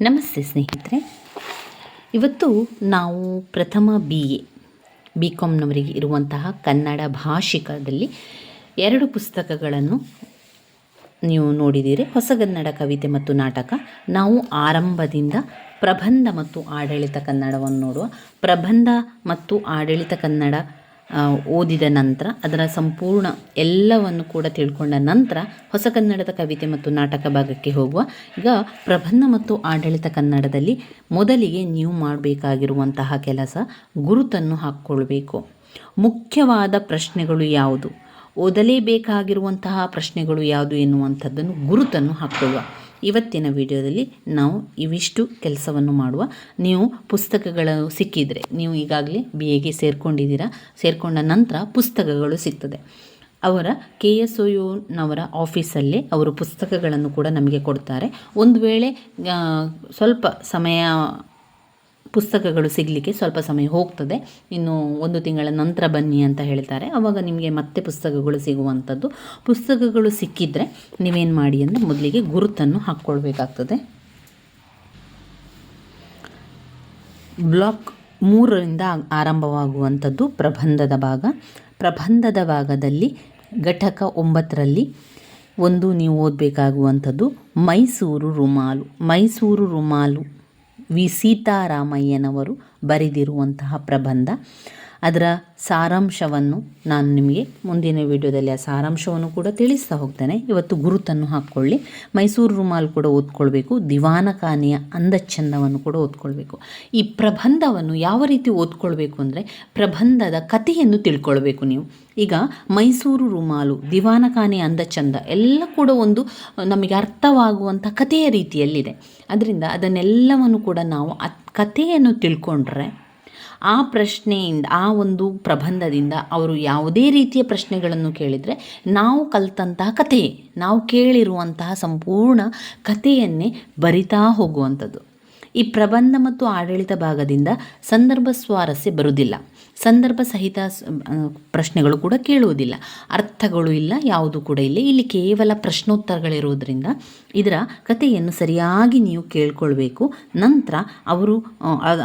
ನಮಸ್ತೆ ಸ್ನೇಹಿತರೆ. ಇವತ್ತು ನಾವು ಪ್ರಥಮ ಬಿ ಎ ಬಿ ಕಾಮ್ನವರಿಗೆ ಇರುವಂತಹ ಕನ್ನಡ ಭಾಷಿಕದಲ್ಲಿ ಎರಡು ಪುಸ್ತಕಗಳನ್ನು ನೀವು ನೋಡಿದ್ದೀರಿ. ಹೊಸಗನ್ನಡ ಕವಿತೆ ಮತ್ತು ನಾಟಕ. ನಾವು ಆರಂಭದಿಂದ ಪ್ರಬಂಧ ಮತ್ತು ಆಡಳಿತ ಕನ್ನಡವನ್ನು ನೋಡುವ ಪ್ರಬಂಧ ಮತ್ತು ಆಡಳಿತ ಕನ್ನಡ ಓದಿದ ನಂತರ ಅದರ ಸಂಪೂರ್ಣ ಎಲ್ಲವನ್ನು ಕೂಡ ತಿಳ್ಕೊಂಡ ನಂತರ ಹೊಸ ಕನ್ನಡದ ಕವಿತೆ ಮತ್ತು ನಾಟಕ ಭಾಗಕ್ಕೆ ಹೋಗುವ. ಈಗ ಪ್ರಬಂಧ ಮತ್ತು ಆಡಳಿತ ಕನ್ನಡದಲ್ಲಿ ಮೊದಲಿಗೆ ನೀವು ಮಾಡಬೇಕಾಗಿರುವಂತಹ ಕೆಲಸ ಗುರುತನ್ನು ಹಾಕ್ಕೊಳ್ಬೇಕು. ಮುಖ್ಯವಾದ ಪ್ರಶ್ನೆಗಳು ಯಾವುದು? ಓದಲೇಬೇಕಾಗಿರುವಂತಹ ಪ್ರಶ್ನೆಗಳು ಯಾವುದು ಎನ್ನುವಂಥದ್ದನ್ನು ಗುರುತನ್ನು ಹಾಕ್ಕೊಳ್ಳುವ. ಇವತ್ತಿನ ವಿಡಿಯೋದಲ್ಲಿ ನಾವು ಇವಿಷ್ಟು ಕೆಲಸವನ್ನು ಮಾಡುವ. ನೀವು ಪುಸ್ತಕಗಳು ಸಿಕ್ಕಿದರೆ, ನೀವು ಈಗಾಗಲೇ ಬಿ ಎಗೆ ಸೇರ್ಕೊಂಡಿದ್ದೀರಾ, ಸೇರಿಕೊಂಡ ನಂತರ ಪುಸ್ತಕಗಳು ಸಿಗ್ತದೆ. ಅವರ ಕೆ ಎಸ್ ಒ ಯುನವರ ಆಫೀಸಲ್ಲೇ ಅವರು ಪುಸ್ತಕಗಳನ್ನು ಕೂಡ ನಮಗೆ ಕೊಡ್ತಾರೆ. ಒಂದು ವೇಳೆ ಸ್ವಲ್ಪ ಸಮಯ ಪುಸ್ತಕಗಳು ಸಿಗಲಿಕ್ಕೆ ಸ್ವಲ್ಪ ಸಮಯ ಹೋಗ್ತದೆ. ಇನ್ನು ಒಂದು ತಿಂಗಳ ನಂತರ ಬನ್ನಿ ಅಂತ ಹೇಳ್ತಾರೆ. ಆವಾಗ ನಿಮಗೆ ಮತ್ತೆ ಪುಸ್ತಕಗಳು ಸಿಗುವಂಥದ್ದು. ಪುಸ್ತಕಗಳು ಸಿಕ್ಕಿದರೆ ನೀವೇನು ಮಾಡಿ ಅಂದರೆ ಮೊದಲಿಗೆ ಗುರುತನ್ನು ಹಾಕ್ಕೊಳ್ಬೇಕಾಗ್ತದೆ. ಬ್ಲಾಕ್ ಮೂರರಿಂದ ಆರಂಭವಾಗುವಂಥದ್ದು ಪ್ರಬಂಧದ ಭಾಗ. ಪ್ರಬಂಧದ ಭಾಗದಲ್ಲಿ ಘಟಕ ಒಂಬತ್ತರಲ್ಲಿ ಒಂದು ನೀವು ಓದಬೇಕಾಗುವಂಥದ್ದು ಮೈಸೂರು ರುಮಾಲು. ಮೈಸೂರು ರುಮಾಲು ವಿ. ಸೀತಾರಾಮಯ್ಯನವರು ಬರೆದಿರುವಂತಹ ಪ್ರಬಂಧ. ಅದರ ಸಾರಾಂಶವನ್ನು ನಾನು ನಿಮಗೆ ಮುಂದಿನ ವಿಡಿಯೋದಲ್ಲಿ ಆ ಸಾರಾಂಶವನ್ನು ಕೂಡ ತಿಳಿಸ್ತಾ ಹೋಗ್ತೇನೆ. ಇವತ್ತು ಗುರುತನ್ನು ಹಾಕ್ಕೊಳ್ಳಿ. ಮೈಸೂರು ರುಮಾಲ್ ಕೂಡ ಓದ್ಕೊಳ್ಬೇಕು. ದಿವಾನ ಅಂದ ಅಂದಚಂದವನ್ನು ಕೂಡ ಓದ್ಕೊಳ್ಬೇಕು. ಈ ಪ್ರಬಂಧವನ್ನು ಯಾವ ರೀತಿ ಓದ್ಕೊಳ್ಬೇಕು ಅಂದರೆ ಪ್ರಬಂಧದ ಕಥೆಯನ್ನು ತಿಳ್ಕೊಳ್ಬೇಕು ನೀವು. ಈಗ ಮೈಸೂರು ರುಮಾಲು, ದಿವಾನ ಅಂದ ಅಂದಚಂದ ಎಲ್ಲ ಕೂಡ ಒಂದು ನಮಗೆ ಅರ್ಥವಾಗುವಂಥ ಕಥೆಯ ರೀತಿಯಲ್ಲಿದೆ. ಅದರಿಂದ ಅದನ್ನೆಲ್ಲವನ್ನು ಕೂಡ ನಾವು ಆ ಕಥೆಯನ್ನು ತಿಳ್ಕೊಂಡ್ರೆ ಆ ಪ್ರಶ್ನೆಯಿಂದ, ಆ ಒಂದು ಪ್ರಬಂಧದಿಂದ ಅವರು ಯಾವುದೇ ರೀತಿಯ ಪ್ರಶ್ನೆಗಳನ್ನು ಕೇಳಿದರೆ ನಾವು ಕಲಿತಂತಹ ಕಥೆಯೇ ನಾವು ಕೇಳಿರುವಂತಹ ಸಂಪೂರ್ಣ ಕಥೆಯನ್ನೇ ಬರಿತಾ ಹೋಗುವಂಥದ್ದು. ಈ ಪ್ರಬಂಧ ಮತ್ತು ಆಡಳಿತ ಭಾಗದಿಂದ ಸಂದರ್ಭ ಸ್ವಾರಸ್ಯ ಬರುವುದಿಲ್ಲ. ಸಂದರ್ಭ ಸಹಿತ ಪ್ರಶ್ನೆಗಳು ಕೂಡ ಕೇಳುವುದಿಲ್ಲ. ಅರ್ಥಗಳು ಇಲ್ಲ, ಯಾವುದು ಕೂಡ ಇಲ್ಲ. ಇಲ್ಲಿ ಕೇವಲ ಪ್ರಶ್ನೋತ್ತರಗಳಿರುವುದರಿಂದ ಇದರ ಕಥೆಯನ್ನು ಸರಿಯಾಗಿ ನೀವು ಕೇಳ್ಕೊಳ್ಬೇಕು. ನಂತರ ಅವರು,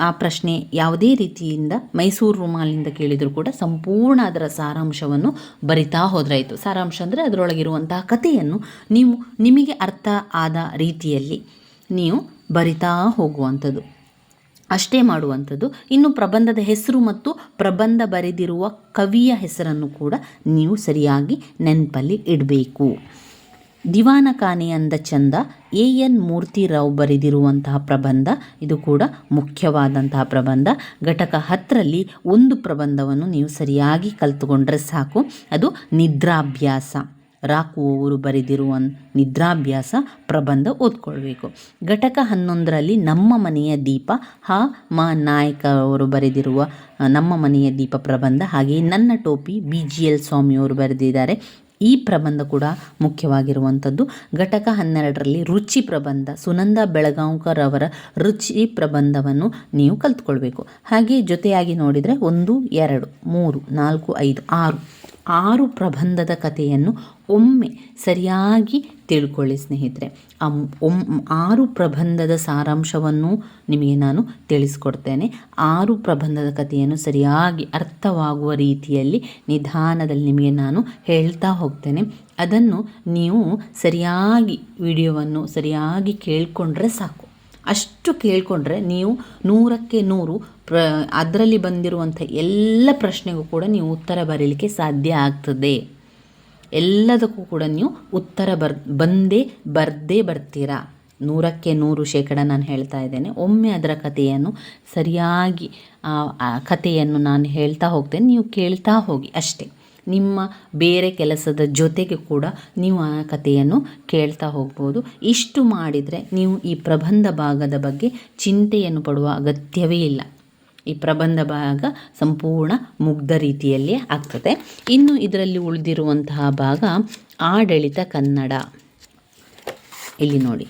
ಆ ಪ್ರಶ್ನೆ ಯಾವುದೇ ರೀತಿಯಿಂದ ಮೈಸೂರು ರುಮಾಲಿಂದ ಕೇಳಿದರೂ ಕೂಡ ಸಂಪೂರ್ಣ ಅದರ ಸಾರಾಂಶವನ್ನು ಬರಿತಾ ಹೋದ್ರಾಯಿತು. ಸಾರಾಂಶ ಅಂದರೆ ಅದರೊಳಗಿರುವಂತಹ ಕಥೆಯನ್ನು ನೀವು ನಿಮಗೆ ಅರ್ಥ ಆದ ರೀತಿಯಲ್ಲಿ ನೀವು ಬರಿತಾ ಹೋಗುವಂಥದ್ದು. ಅಷ್ಟೇ ಮಾಡುವಂಥದ್ದು. ಇನ್ನು ಪ್ರಬಂಧದ ಹೆಸರು ಮತ್ತು ಪ್ರಬಂಧ ಬರೆದಿರುವ ಕವಿಯ ಹೆಸರನ್ನು ಕೂಡ ನೀವು ಸರಿಯಾಗಿ ನೆನಪಲ್ಲಿ ಇಡಬೇಕು. ದಿವಾನ ಕಾನೆ ಅಂದ ಚಂದ, ಎ ಎನ್ ಮೂರ್ತಿರಾವ್ ಬರೆದಿರುವಂತಹ ಪ್ರಬಂಧ, ಇದು ಕೂಡ ಮುಖ್ಯವಾದಂತಹ ಪ್ರಬಂಧ. ಘಟಕ ಹತ್ತರಲ್ಲಿ ಒಂದು ಪ್ರಬಂಧವನ್ನು ನೀವು ಸರಿಯಾಗಿ ಕಲ್ತುಕೊಂಡ್ರೆ ಸಾಕು, ಅದು ನಿದ್ರಾಭ್ಯಾಸ. ರಾಕು ಅವರು ಬರೆದಿರುವ ನಿದ್ರಾಭ್ಯಾಸ ಪ್ರಬಂಧ ಓದ್ಕೊಳ್ಬೇಕು. ಘಟಕ ಹನ್ನೊಂದರಲ್ಲಿ ನಮ್ಮ ಮನೆಯ ದೀಪ ಹ ಮ ನಾಯಕ ಅವರು ಬರೆದಿರುವ ನಮ್ಮ ಮನೆಯ ದೀಪ ಪ್ರಬಂಧ. ಹಾಗೆಯೇ ನನ್ನ ಟೋಪಿ ಬಿ ಜಿ ಎಲ್ ಸ್ವಾಮಿಯವರು ಬರೆದಿದ್ದಾರೆ. ಈ ಪ್ರಬಂಧ ಕೂಡ ಮುಖ್ಯವಾಗಿರುವಂಥದ್ದು. ಘಟಕ ಹನ್ನೆರಡರಲ್ಲಿ ರುಚಿ ಪ್ರಬಂಧ, ಸುನಂದ ಬೆಳಗಾಂವ್ಕರ್ ಅವರ ರುಚಿ ಪ್ರಬಂಧವನ್ನು ನೀವು ಕಲ್ತ್ಕೊಳ್ಬೇಕು. ಹಾಗೆ ಜೊತೆಯಾಗಿ ನೋಡಿದರೆ ಒಂದು, ಎರಡು, ಮೂರು, ನಾಲ್ಕು, ಐದು, ಆರು. ಆರು ಪ್ರಬಂಧದ ಕಥೆಯನ್ನು ಒಮ್ಮೆ ಸರಿಯಾಗಿ ತಿಳ್ಕೊಳ್ಳಿ, ಸ್ನೇಹಿತರೆ. ಆ ಒಮ್, ಆರು ಪ್ರಬಂಧದ ಸಾರಾಂಶವನ್ನು ನಿಮಗೆ ನಾನು ತಿಳಿಸ್ಕೊಡ್ತೇನೆ. ಆರು ಪ್ರಬಂಧದ ಕಥೆಯನ್ನು ಸರಿಯಾಗಿ ಅರ್ಥವಾಗುವ ರೀತಿಯಲ್ಲಿ ನಿಧಾನದಲ್ಲಿ ನಿಮಗೆ ನಾನು ಹೇಳ್ತಾ ಹೋಗ್ತೇನೆ. ಅದನ್ನು ನೀವು ಸರಿಯಾಗಿ ವಿಡಿಯೋವನ್ನು ಸರಿಯಾಗಿ ಕೇಳಿಕೊಂಡ್ರೆ ಸಾಕು. ಅಷ್ಟು ಕೇಳಿಕೊಂಡ್ರೆ ನೀವು ನೂರಕ್ಕೆ ನೂರು ಪ್ರ, ಅದರಲ್ಲಿ ಬಂದಿರುವಂಥ ಎಲ್ಲ ಪ್ರಶ್ನೆಗೂ ಕೂಡ ನೀವು ಉತ್ತರ ಬರೀಲಿಕ್ಕೆ ಸಾಧ್ಯ ಆಗ್ತದೆ. ಎಲ್ಲದಕ್ಕೂ ಕೂಡ ನೀವು ಉತ್ತರ ಬರ್, ಬಂದೇ ಬರ್ದೇ ಬರ್ತೀರಾ. ನೂರಕ್ಕೆ ನೂರು ಶೇಕಡ ನಾನು ಹೇಳ್ತಾ ಇದ್ದೇನೆ. ಒಮ್ಮೆ ಅದರ ಕಥೆಯನ್ನು ಸರಿಯಾಗಿ, ಆ ಕಥೆಯನ್ನು ನಾನು ಹೇಳ್ತಾ ಹೋಗ್ತೇನೆ. ನೀವು ಕೇಳ್ತಾ ಹೋಗಿ ಅಷ್ಟೇ. ನಿಮ್ಮ ಬೇರೆ ಕೆಲಸದ ಜೊತೆಗೆ ಕೂಡ ನೀವು ಆ ಕಥೆಯನ್ನು ಕೇಳ್ತಾ ಹೋಗ್ಬೋದು. ಇಷ್ಟು ಮಾಡಿದರೆ ನೀವು ಈ ಪ್ರಬಂಧ ಭಾಗದ ಬಗ್ಗೆ ಚಿಂತೆಯನ್ನು ಪಡುವ ಅಗತ್ಯವೇ ಇಲ್ಲ. ಈ ಪ್ರಬಂಧ ಭಾಗ ಸಂಪೂರ್ಣ ಮುಗ್ಧ ರೀತಿಯಲ್ಲಿ ಆಗ್ತದೆ. ಇನ್ನು ಇದರಲ್ಲಿ ಉಳಿದಿರುವಂತಹ ಭಾಗ ಆಡಳಿತ ಕನ್ನಡ. ಇಲ್ಲಿ ನೋಡಿ.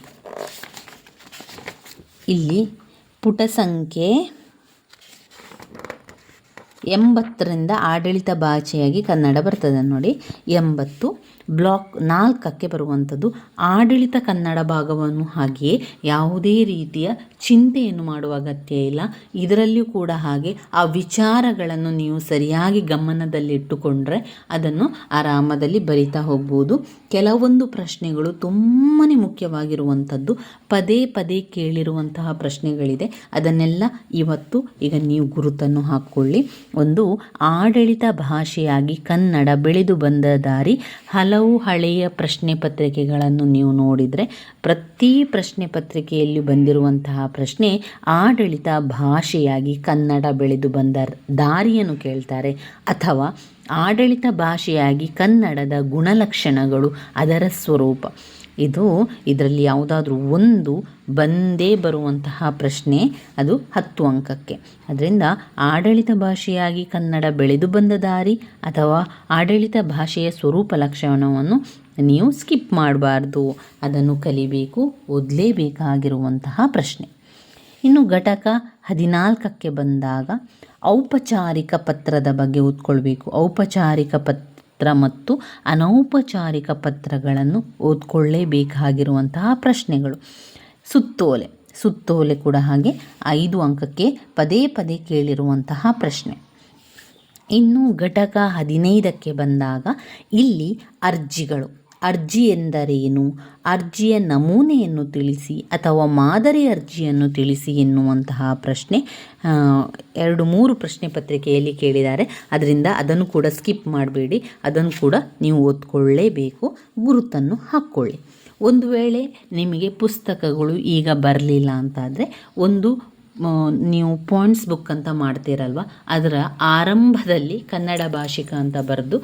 ಇಲ್ಲಿ ಪುಟ ಸಂಖ್ಯೆ ಎಂಬತ್ತರಿಂದ ಆಡಳಿತ ಭಾಷೆಯಾಗಿ ಕನ್ನಡ ಬರ್ತದೆ ನೋಡಿ. ಎಂಬತ್ತು ಬ್ಲಾಕ್ ನಾಲ್ಕಕ್ಕೆ ಬರುವಂಥದ್ದು ಆಡಳಿತ ಕನ್ನಡ ಭಾಗವನ್ನು ಹಾಗೆಯೇ ಯಾವುದೇ ರೀತಿಯ ಚಿಂತೆಯನ್ನು ಮಾಡುವ ಅಗತ್ಯ ಇಲ್ಲ. ಇದರಲ್ಲಿಯೂ ಕೂಡ ಹಾಗೆ ಆ ವಿಚಾರಗಳನ್ನು ನೀವು ಸರಿಯಾಗಿ ಗಮನದಲ್ಲಿಟ್ಟುಕೊಂಡ್ರೆ ಅದನ್ನು ಆರಾಮದಲ್ಲಿ ಬರಿತಾ ಹೋಗ್ಬೋದು. ಕೆಲವೊಂದು ಪ್ರಶ್ನೆಗಳು ತುಂಬಾ ಮುಖ್ಯವಾಗಿರುವಂಥದ್ದು, ಪದೇ ಪದೇ ಕೇಳಿರುವಂತಹ ಪ್ರಶ್ನೆಗಳಿದೆ. ಅದನ್ನೆಲ್ಲ ಇವತ್ತು ಈಗ ನೀವು ಗುರುತನ್ನು ಹಾಕ್ಕೊಳ್ಳಿ. ಒಂದು, ಆಡಳಿತ ಭಾಷೆಯಾಗಿ ಕನ್ನಡ ಬೆಳೆದು ಬಂದ ದಾರಿ ಹಲವು ಹಳೆಯ ಪ್ರಶ್ನೆ ಪತ್ರಿಕೆಗಳನ್ನು ನೀವು ನೋಡಿದರೆ ಪ್ರತಿ ಪ್ರಶ್ನೆ ಪತ್ರಿಕೆಯಲ್ಲಿ ಬಂದಿರುವಂತಹ ಪ್ರಶ್ನೆ ಆಡಳಿತ ಭಾಷೆಯಾಗಿ ಕನ್ನಡ ಬೆಳೆದು ಬಂದ ದಾರಿಯನ್ನು ಕೇಳ್ತಾರೆ. ಅಥವಾ ಆಡಳಿತ ಭಾಷೆಯಾಗಿ ಕನ್ನಡದ ಗುಣಲಕ್ಷಣಗಳು ಅದರ ಸ್ವರೂಪ. ಇದು ಇದರಲ್ಲಿ ಯಾವುದಾದ್ರೂ ಒಂದು ಬಂದೇ ಬರುವಂತಹ ಪ್ರಶ್ನೆ, ಅದು ಹತ್ತು ಅಂಕಕ್ಕೆ. ಅದರಿಂದ ಆಡಳಿತ ಭಾಷೆಯಾಗಿ ಕನ್ನಡ ಬೆಳೆದು ಬಂದ ದಾರಿ ಅಥವಾ ಆಡಳಿತ ಭಾಷೆಯ ಸ್ವರೂಪ ಲಕ್ಷಣವನ್ನು ನೀವು ಸ್ಕಿಪ್ ಮಾಡಬಾರ್ದು. ಅದನ್ನು ಕಲಿಬೇಕು, ಓದಲೇಬೇಕಾಗಿರುವಂತಹ ಪ್ರಶ್ನೆ. ಇನ್ನು ಘಟಕ ಹದಿನಾಲ್ಕಕ್ಕೆ ಬಂದಾಗ ಔಪಚಾರಿಕ ಪತ್ರದ ಬಗ್ಗೆ ಓದ್ಕೊಳ್ಬೇಕು. ಔಪಚಾರಿಕ ಪತ್ರ ಮತ್ತು ಅನೌಪಚಾರಿಕ ಪತ್ರಗಳನ್ನು ಓದ್ಕೊಳ್ಳೇಬೇಕಾಗಿರುವಂತಹ ಪ್ರಶ್ನೆಗಳು. ಸುತ್ತೋಲೆ. ಸುತ್ತೋಲೆ ಕೂಡ ಹಾಗೆ ಐದು ಅಂಕಕ್ಕೆ ಪದೇ ಪದೇ ಕೇಳಿರುವಂತಹ ಪ್ರಶ್ನೆ. ಇನ್ನು ಘಟಕ ಹದಿನೈದಕ್ಕೆ ಬಂದಾಗ ಇಲ್ಲಿ ಅರ್ಜಿಗಳು. ಅರ್ಜಿ ಎಂದರೇನು? ಅರ್ಜಿಯ ನಮೂನೆಯನ್ನು ತಿಳಿಸಿ ಅಥವಾ ಮಾದರಿ ಅರ್ಜಿಯನ್ನು ತಿಳಿಸಿ ಎನ್ನುವಂತಹ ಪ್ರಶ್ನೆ ಎರಡು ಮೂರು ಪ್ರಶ್ನೆ ಪತ್ರಿಕೆಯಲ್ಲಿ ಕೇಳಿದ್ದಾರೆ. ಅದರಿಂದ ಅದನ್ನು ಕೂಡ ಸ್ಕಿಪ್ ಮಾಡಬೇಡಿ. ಅದನ್ನು ಕೂಡ ನೀವು ಓದ್ಕೊಳ್ಳೇಬೇಕು. ಗುರುತನ್ನು ಹಾಕ್ಕೊಳ್ಳಿ. ಒಂದು ವೇಳೆ ನಿಮಗೆ ಪುಸ್ತಕಗಳು ಈಗ ಬರಲಿಲ್ಲ ಅಂತಾದರೆ ಒಂದು ನೀವು ಪಾಯಿಂಟ್ಸ್ ಬುಕ್ ಅಂತ ಮಾಡ್ತೀರಲ್ವ? ಅದರ ಆರಂಭದಲ್ಲಿ ಕನ್ನಡ ಭಾಷಿಕ ಅಂತ ಬರೆದು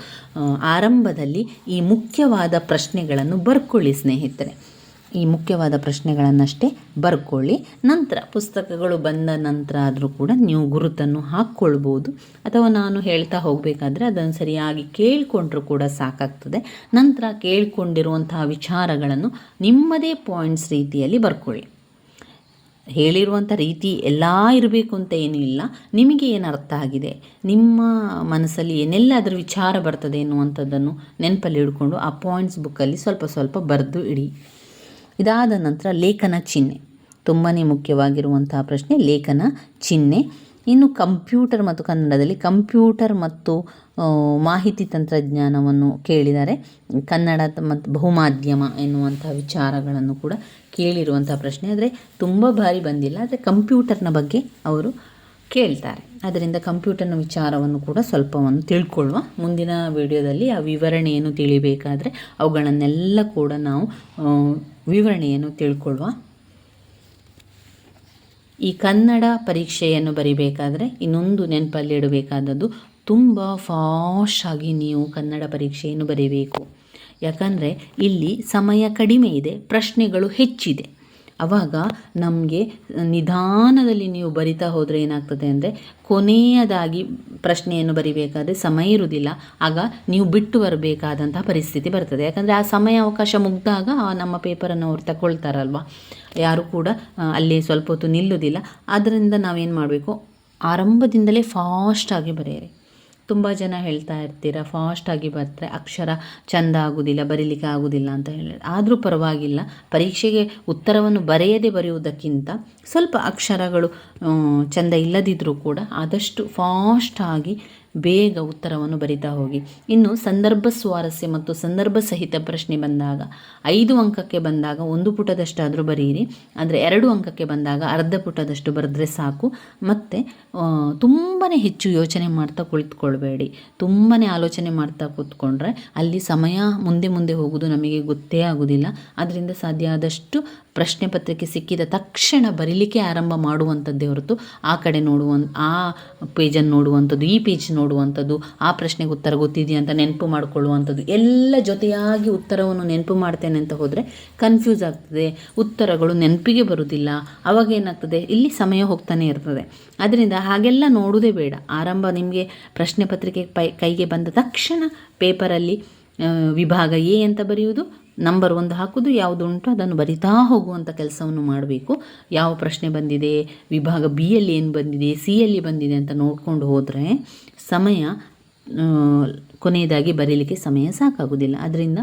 ಆರಂಭದಲ್ಲಿ ಈ ಮುಖ್ಯವಾದ ಪ್ರಶ್ನೆಗಳನ್ನು ಬರ್ಕೊಳ್ಳಿ ಸ್ನೇಹಿತರೆ. ಈ ಮುಖ್ಯವಾದ ಪ್ರಶ್ನೆಗಳನ್ನಷ್ಟೇ ಬರ್ಕೊಳ್ಳಿ. ನಂತರ ಪುಸ್ತಕಗಳು ಬಂದ ನಂತರ ಆದರೂ ಕೂಡ ನೀವು ಗುರುತನ್ನು ಹಾಕ್ಕೊಳ್ಬೋದು. ಅಥವಾ ನಾನು ಹೇಳ್ತಾ ಹೋಗಬೇಕಾದ್ರೆ ಅದನ್ನು ಸರಿಯಾಗಿ ಕೇಳಿಕೊಂಡ್ರೂ ಕೂಡ ಸಾಕಾಗ್ತದೆ. ನಂತರ ಕೇಳಿಕೊಂಡಿರುವಂತಹ ವಿಚಾರಗಳನ್ನು ನಿಮ್ಮದೇ ಪಾಯಿಂಟ್ಸ್ ರೀತಿಯಲ್ಲಿ ಬರ್ಕೊಳ್ಳಿ. ಹೇಳಿರುವಂಥ ರೀತಿ ಎಲ್ಲ ಇರಬೇಕು ಅಂತ ಏನೂ ಇಲ್ಲ. ನಿಮಗೆ ಏನು ಅರ್ಥ ಆಗಿದೆ? ನಿಮ್ಮ ಮನಸ್ಸಲ್ಲಿ ಏನೆಲ್ಲ ಅದರ ವಿಚಾರ ಬರ್ತದೆ ಎನ್ನುವಂಥದ್ದನ್ನು ನೆನಪಲ್ಲಿ ಹಿಡ್ಕೊಂಡು ಆ ಪಾಯಿಂಟ್ಸ್ ಬುಕ್ಕಲ್ಲಿ ಸ್ವಲ್ಪ ಸ್ವಲ್ಪ ಬರೆದು ಇಡಿ. ಇದಾದ ನಂತರ ಲೇಖನ ಚಿಹ್ನೆ. ತುಂಬಾ ಮುಖ್ಯವಾಗಿರುವಂತಹ ಪ್ರಶ್ನೆ ಲೇಖನ ಚಿಹ್ನೆ. ಇನ್ನು ಕಂಪ್ಯೂಟರ್ ಮತ್ತು ಕನ್ನಡದಲ್ಲಿ ಕಂಪ್ಯೂಟರ್ ಮತ್ತು ಮಾಹಿತಿ ತಂತ್ರಜ್ಞಾನವನ್ನು ಕೇಳಿದರೆ ಕನ್ನಡ ಮತ್ತು ಬಹುಮಾಧ್ಯಮ ಎನ್ನುವಂಥ ವಿಚಾರಗಳನ್ನು ಕೂಡ ಕೇಳಿರುವಂಥ ಪ್ರಶ್ನೆ. ಆದರೆ ತುಂಬ ಬಾರಿ ಬಂದಿಲ್ಲ. ಆದರೆ ಕಂಪ್ಯೂಟರ್ನ ಬಗ್ಗೆ ಅವರು ಕೇಳ್ತಾರೆ. ಅದರಿಂದ ಕಂಪ್ಯೂಟರ್ನ ವಿಚಾರವನ್ನು ಕೂಡ ಸ್ವಲ್ಪವನ್ನು ತಿಳ್ಕೊಳ್ಳುವ ಮುಂದಿನ ವಿಡಿಯೋದಲ್ಲಿ ಆ ವಿವರಣೆಯನ್ನು ತಿಳಿಬೇಕಾದರೆ ಅವುಗಳನ್ನೆಲ್ಲ ಕೂಡ ನಾವು ವಿವರಣೆಯನ್ನು ತಿಳ್ಕೊಳ್ಳುವ ಈ ಕನ್ನಡ ಪರೀಕ್ಷೆಯನ್ನು ಬರಿಬೇಕಾದರೆ ಇನ್ನೊಂದು ನೆನಪಲ್ಲಿಡಬೇಕಾದದ್ದು ತುಂಬ ಆಗಿ ನೀವು ಕನ್ನಡ ಪರೀಕ್ಷೆಯನ್ನು ಬರೀಬೇಕು. ಯಾಕಂದರೆ ಇಲ್ಲಿ ಸಮಯ ಕಡಿಮೆ ಇದೆ, ಪ್ರಶ್ನೆಗಳು ಹೆಚ್ಚಿದೆ. ಆವಾಗ ನಮಗೆ ನಿಧಾನದಲ್ಲಿ ನೀವು ಬರಿತಾ ಹೋದರೆ ಏನಾಗ್ತದೆ ಅಂದರೆ ಕೊನೆಯದಾಗಿ ಪ್ರಶ್ನೆಯನ್ನು ಬರಿಬೇಕಾದ್ರೆ ಸಮಯ ಇರುವುದಿಲ್ಲ. ಆಗ ನೀವು ಬಿಟ್ಟು ಬರಬೇಕಾದಂತಹ ಪರಿಸ್ಥಿತಿ ಬರ್ತದೆ. ಯಾಕಂದರೆ ಆ ಸಮಯ ಅವಕಾಶ ಮುಗ್ದಾಗ ನಮ್ಮ ಪೇಪರನ್ನು ಅವ್ರು ತಗೊಳ್ತಾರಲ್ವ? ಯಾರು ಕೂಡ ಅಲ್ಲಿ ಸ್ವಲ್ಪ ಹೊತ್ತು ನಿಲ್ಲುವುದಿಲ್ಲ. ಆದ್ದರಿಂದ ನಾವೇನು ಮಾಡಬೇಕು? ಆರಂಭದಿಂದಲೇ ಫಾಸ್ಟಾಗಿ ಬರೆಯಿರಿ. ತುಂಬ ಜನ ಹೇಳ್ತಾ ಇರ್ತೀರ ಫಾಸ್ಟಾಗಿ ಬರ್ತಾರೆ ಅಕ್ಷರ ಚಂದ ಆಗೋದಿಲ್ಲ, ಬರೀಲಿಕ್ಕೆ ಆಗೋದಿಲ್ಲ ಅಂತ ಹೇಳಿ. ಆದರೂ ಪರವಾಗಿಲ್ಲ, ಪರೀಕ್ಷೆಗೆ ಉತ್ತರವನ್ನು ಬರೆಯದೇ ಬರೆಯುವುದಕ್ಕಿಂತ ಸ್ವಲ್ಪ ಅಕ್ಷರಗಳು ಚಂದ ಇಲ್ಲದಿದ್ದರೂ ಕೂಡ ಆದಷ್ಟು ಫಾಸ್ಟಾಗಿ ಬೇಗ ಉತ್ತರವನ್ನು ಬರಿತಾ ಹೋಗಿ. ಇನ್ನು ಸಂದರ್ಭ ಸ್ವಾರಸ್ಯ ಮತ್ತು ಸಂದರ್ಭ ಸಹಿತ ಪ್ರಶ್ನೆ ಬಂದಾಗ, ಐದು ಅಂಕಕ್ಕೆ ಬಂದಾಗ ಒಂದು ಪುಟದಷ್ಟಾದರೂ ಬರೆಯಿರಿ ಅಂದರೆ ಎರಡು ಅಂಕಕ್ಕೆ ಬಂದಾಗ ಅರ್ಧ ಪುಟದಷ್ಟು ಬರೆದ್ರೆ ಸಾಕು. ಮತ್ತು ತುಂಬಾ ಹೆಚ್ಚು ಯೋಚನೆ ಮಾಡ್ತಾ ಕುಳಿತುಕೊಳ್ಬೇಡಿ. ತುಂಬಾ ಆಲೋಚನೆ ಮಾಡ್ತಾ ಕೂತ್ಕೊಂಡ್ರೆ ಅಲ್ಲಿ ಸಮಯ ಮುಂದೆ ಮುಂದೆ ಹೋಗೋದು ನಮಗೆ ಗೊತ್ತೇ ಆಗೋದಿಲ್ಲ. ಅದರಿಂದ ಸಾಧ್ಯ ಆದಷ್ಟು ಪ್ರಶ್ನೆ ಪತ್ರಿಕೆ ಸಿಕ್ಕಿದ ತಕ್ಷಣ ಬರೀಲಿಕ್ಕೆ ಆರಂಭ ಮಾಡುವಂಥದ್ದೇ ಹೊರತು ಆ ಕಡೆ ನೋಡುವ ಆ ಪೇಜನ್ನು ನೋಡುವಂಥದ್ದು, ಈ ಪೇಜ್ ನೋಡುವಂಥದ್ದು, ಆ ಪ್ರಶ್ನೆಗೆ ಉತ್ತರ ಗೊತ್ತಿದೆಯಾ ಅಂತ ನೆನಪು ಮಾಡಿಕೊಳ್ಳುವಂಥದ್ದು, ಎಲ್ಲ ಜೊತೆಯಾಗಿ ಉತ್ತರವನ್ನು ನೆನಪು ಮಾಡ್ತೇನೆ ಅಂತ ಹೋದರೆ ಕನ್ಫ್ಯೂಸ್ ಆಗ್ತದೆ. ಉತ್ತರಗಳು ನೆನಪಿಗೆ ಬರುವುದಿಲ್ಲ ಅವಾಗ ಏನಾಗ್ತದೆ? ಇಲ್ಲಿ ಸಮಯ ಹೋಗ್ತಾನೆ ಇರ್ತದೆ. ಅದರಿಂದ ಹಾಗೆಲ್ಲ ನೋಡುವುದೇ ಬೇಡ. ಆರಂಭ ನಿಮಗೆ ಪ್ರಶ್ನೆ ಪತ್ರಿಕೆ ಪೈ, ಕೈಗೆ ಬಂದ ತಕ್ಷಣ ಪೇಪರಲ್ಲಿ ವಿಭಾಗ ಎ ಅಂತ ಬರೆಯುವುದು, ನಂಬರ್ ಒಂದು ಹಾಕೋದು ಯಾವುದು ಉಂಟು ಅದನ್ನು ಬರಿತಾ ಹೋಗುವಂಥ ಕೆಲಸವನ್ನು ಮಾಡಬೇಕು. ಯಾವ ಪ್ರಶ್ನೆ ಬಂದಿದೆ? ವಿಭಾಗ ಬಿಯಲ್ಲಿ ಏನು ಬಂದಿದೆ? ಸಿ ಯಲ್ಲಿ ಬಂದಿದೆ ಅಂತ ನೋಡ್ಕೊಂಡು ಹೋದರೆ ಸಮಯ ಕೊನೆಯದಾಗಿ ಬರೀಲಿಕ್ಕೆ ಸಮಯ ಸಾಕಾಗುವುದಿಲ್ಲ. ಅದರಿಂದ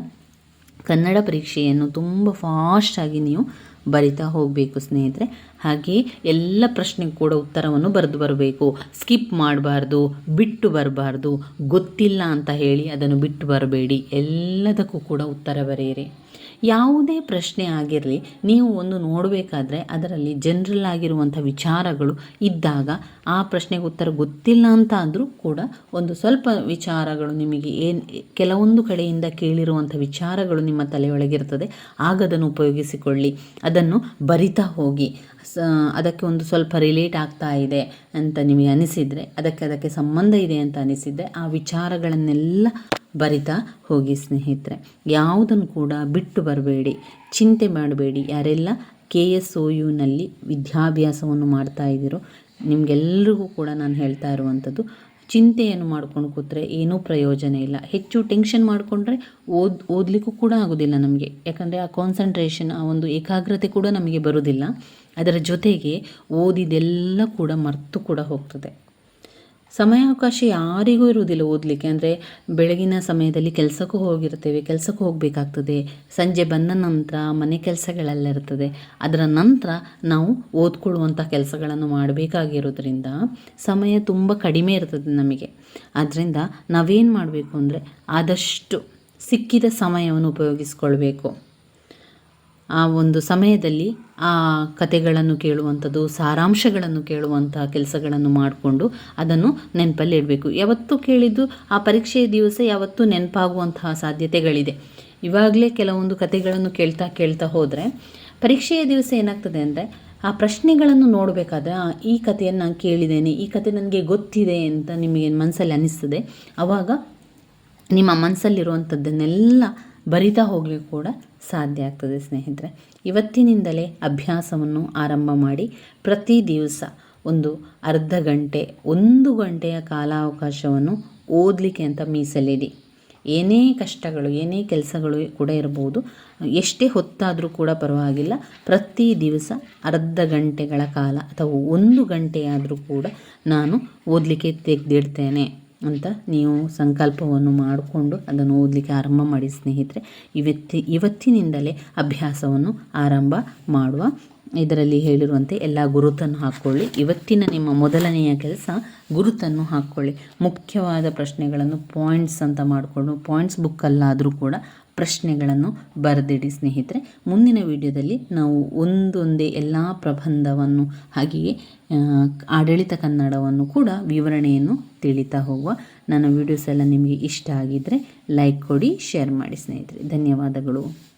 ಕನ್ನಡ ಪರೀಕ್ಷೆಯನ್ನು ತುಂಬ ಫಾಸ್ಟಾಗಿ ನೀವು ಬರಿತಾ ಹೋಗಬೇಕು ಸ್ನೇಹಿತರೆ. ಹಾಗೆಯೇ ಎಲ್ಲ ಪ್ರಶ್ನೆಗೂ ಕೂಡ ಉತ್ತರವನ್ನು ಬರೆದು ಬರಬೇಕು. ಸ್ಕಿಪ್ ಮಾಡಬಾರ್ದು, ಬಿಟ್ಟು ಬರಬಾರ್ದು, ಗೊತ್ತಿಲ್ಲ ಅಂತ ಹೇಳಿ ಅದನ್ನು ಬಿಟ್ಟು ಬರಬೇಡಿ. ಎಲ್ಲದಕ್ಕೂ ಕೂಡ ಉತ್ತರ ಬರೆಯಿರಿ. ಯಾವುದೇ ಪ್ರಶ್ನೆ ಆಗಿರಲಿ, ನೀವು ಒಂದು ನೋಡಬೇಕಾದ್ರೆ ಅದರಲ್ಲಿ ಜನರಲ್ ಆಗಿರುವಂಥ ವಿಚಾರಗಳು ಇದ್ದಾಗ ಆ ಪ್ರಶ್ನೆಗೆ ಉತ್ತರ ಗೊತ್ತಿಲ್ಲ ಅಂತ ಆದರೂ ಕೂಡ ಒಂದು ಸ್ವಲ್ಪ ವಿಚಾರಗಳು ನಿಮಗೆ ಏನು, ಕೆಲವೊಂದು ಕಡೆಯಿಂದ ಕೇಳಿರುವಂಥ ವಿಚಾರಗಳು ನಿಮ್ಮ ತಲೆಯೊಳಗಿರ್ತದೆ ಆಗ ಅದನ್ನು ಉಪಯೋಗಿಸಿಕೊಳ್ಳಿ. ಅದನ್ನು ಬರಿತಾ ಹೋಗಿ. ಸ, ಅದಕ್ಕೆ ಒಂದು ಸ್ವಲ್ಪ ರಿಲೇಟ್ ಆಗ್ತಾ ಇದೆ ಅಂತ ನಿಮಗೆ ಅನಿಸಿದರೆ, ಅದಕ್ಕೆ ಅದಕ್ಕೆ ಸಂಬಂಧ ಇದೆ ಅಂತ ಅನಿಸಿದರೆ ಆ ವಿಚಾರಗಳನ್ನೆಲ್ಲ ಬರಿತಾ ಹೋಗಿ ಸ್ನೇಹಿತರೆ. ಯಾವುದನ್ನು ಕೂಡ ಬಿಟ್ಟು ಬರಬೇಡಿ. ಚಿಂತೆ ಮಾಡಬೇಡಿ. ಯಾರೆಲ್ಲ ಕೆ ಎಸ್ ಒ ಯುನಲ್ಲಿ ವಿದ್ಯಾಭ್ಯಾಸವನ್ನು ಮಾಡ್ತಾ ಇದ್ದೀರೋ ನಿಮಗೆಲ್ಲರಿಗೂ ಕೂಡ ನಾನು ಹೇಳ್ತಾ ಇರುವಂಥದ್ದು ಚಿಂತೆಯನ್ನು ಮಾಡ್ಕೊಂಡು ಕೂತ್ರೆ ಏನೂ ಪ್ರಯೋಜನ ಇಲ್ಲ. ಹೆಚ್ಚು ಟೆನ್ಷನ್ ಮಾಡಿಕೊಂಡ್ರೆ ಓದ್, ಓದಲಿಕ್ಕೂ ಕೂಡ ಆಗೋದಿಲ್ಲ ನಮಗೆ. ಯಾಕಂದರೆ ಆ ಕಾನ್ಸಂಟ್ರೇಷನ್ ಆ ಒಂದು ಏಕಾಗ್ರತೆ ಕೂಡ ನಮಗೆ ಬರೋದಿಲ್ಲ. ಅದರ ಜೊತೆಗೆ ಓದಿದೆಲ್ಲ ಕೂಡ ಮರೆತು ಕೂಡ ಹೋಗ್ತದೆ. ಸಮಯಾವಕಾಶ ಯಾರಿಗೂ ಇರುವುದಿಲ್ಲ ಓದಲಿಕ್ಕೆ. ಅಂದರೆ ಬೆಳಗಿನ ಸಮಯದಲ್ಲಿ ಕೆಲಸಕ್ಕೂ ಹೋಗಿರ್ತೇವೆ ಕೆಲಸಕ್ಕೂ ಹೋಗಬೇಕಾಗ್ತದೆ. ಸಂಜೆ ಬಂದ ನಂತರ ಮನೆ ಕೆಲಸಗಳೆಲ್ಲ ಇರ್ತದೆ. ಅದರ ನಂತರ ನಾವು ಓದ್ಕೊಳ್ಳುವಂಥ ಕೆಲಸಗಳನ್ನು ಮಾಡಬೇಕಾಗಿರೋದ್ರಿಂದ ಸಮಯ ತುಂಬ ಕಡಿಮೆ ಇರ್ತದೆ ನಮಗೆ. ಆದ್ದರಿಂದ ನಾವೇನು ಮಾಡಬೇಕು ಅಂದರೆ ಆದಷ್ಟು ಸಿಕ್ಕಿದ ಸಮಯವನ್ನು ಉಪಯೋಗಿಸ್ಕೊಳ್ಬೇಕು. ಆ ಒಂದು ಸಮಯದಲ್ಲಿ ಆ ಕತೆಗಳನ್ನು ಕೇಳುವಂಥದ್ದು, ಸಾರಾಂಶಗಳನ್ನು ಕೇಳುವಂತಹ ಕೆಲಸಗಳನ್ನು ಮಾಡಿಕೊಂಡು ಅದನ್ನು ನೆನಪಲ್ಲಿ ಇಡಬೇಕು. ಯಾವತ್ತೂ ಕೇಳಿದ್ದು ಆ ಪರೀಕ್ಷೆಯ ದಿವಸ, ಯಾವತ್ತೂ ನೆನಪಾಗುವಂತಹ ಸಾಧ್ಯತೆಗಳಿದೆ. ಇವಾಗಲೇ ಕೆಲವೊಂದು ಕತೆಗಳನ್ನು ಕೇಳ್ತಾ ಕೇಳ್ತಾ ಹೋದರೆ, ಪರೀಕ್ಷೆಯ ದಿವಸ ಏನಾಗ್ತದೆ ಅಂದರೆ, ಆ ಪ್ರಶ್ನೆಗಳನ್ನು ನೋಡಬೇಕಾದ್ರೆ ಈ ಕಥೆಯನ್ನು ನಾನು ಕೇಳಿದ್ದೇನೆ, ಈ ಕತೆ ನನಗೆ ಗೊತ್ತಿದೆ ಅಂತ ನಿಮಗೆ ಮನಸ್ಸಲ್ಲಿ ಅನ್ನಿಸ್ತದೆ ಆವಾಗ ನಿಮ್ಮ ಮನಸ್ಸಲ್ಲಿರುವಂಥದ್ದನ್ನೆಲ್ಲ ಬರಿತಾ ಹೋಗಲಿ ಕೂಡ ಸಾಧ್ಯ ಆಗ್ತದೆ, ಸ್ನೇಹಿತರೆ. ಇವತ್ತಿನಿಂದಲೇ ಅಭ್ಯಾಸವನ್ನು ಆರಂಭ ಮಾಡಿ ಪ್ರತಿ ದಿವಸ ಒಂದು ಅರ್ಧ ಗಂಟೆ, ಒಂದು ಗಂಟೆಯ ಕಾಲಾವಕಾಶವನ್ನು ಓದಲಿಕ್ಕೆ ಅಂತ ಮೀಸಲಿಡಿ. ಏನೇ ಕಷ್ಟಗಳು, ಏನೇ ಕೆಲಸಗಳು ಕೂಡ ಇರ್ಬೋದು, ಎಷ್ಟೇ ಹೊತ್ತಾದರೂ ಕೂಡ ಪರವಾಗಿಲ್ಲ. ಪ್ರತಿ ದಿವಸ ಅರ್ಧ ಗಂಟೆಗಳ ಕಾಲ ಅಥವಾ ಒಂದು ಗಂಟೆಯಾದರೂ ಕೂಡ ನಾನು ಓದಲಿಕ್ಕೆ ತೆಗೆದಿಡ್ತೇನೆ. ಅಂತ ನೀವು ಸಂಕಲ್ಪವನ್ನು ಮಾಡಿಕೊಂಡು ಅದನ್ನು ಓದಲಿಕ್ಕೆ ಆರಂಭ ಮಾಡಿ ಸ್ನೇಹಿತರೆ. ಇವತ್ತಿ, ಇವತ್ತಿನಿಂದಲೇ ಅಭ್ಯಾಸವನ್ನು ಆರಂಭ ಮಾಡುವ ಇದರಲ್ಲಿ ಹೇಳಿರುವಂತೆ ಎಲ್ಲ ಗುರುತನ್ನು ಹಾಕ್ಕೊಳ್ಳಿ ಇವತ್ತಿನ ನಿಮ್ಮ ಮೊದಲನೆಯ ಕೆಲಸ ಗುರುತನ್ನು ಹಾಕ್ಕೊಳ್ಳಿ ಮುಖ್ಯವಾದ ಪ್ರಶ್ನೆಗಳನ್ನು ಪಾಯಿಂಟ್ಸ್ ಅಂತ ಮಾಡಿಕೊಂಡು ಪಾಯಿಂಟ್ಸ್ ಬುಕ್ಕಲ್ಲಾದರೂ ಕೂಡ ಪ್ರಶ್ನೆಗಳನ್ನು ಬರೆದಿಡಿ ಸ್ನೇಹಿತರೆ. ಮುಂದಿನ ವಿಡಿಯೋದಲ್ಲಿ ನಾವು ಒಂದೊಂದೇ ಎಲ್ಲ ಪ್ರಬಂಧವನ್ನು ಹಾಗೆಯೇ ಆಡಳಿತ ಕನ್ನಡವನ್ನು ಕೂಡ ವಿವರಣೆಯನ್ನು ತಿಳಿತಾ ಹೋಗುವ ನನ್ನ ವಿಡಿಯೋಸ್ ಎಲ್ಲ ನಿಮಗೆ ಇಷ್ಟ ಆಗಿದ್ದರೆ ಲೈಕ್ ಕೊಡಿ, ಶೇರ್ ಮಾಡಿ ಸ್ನೇಹಿತರೆ. ಧನ್ಯವಾದಗಳು.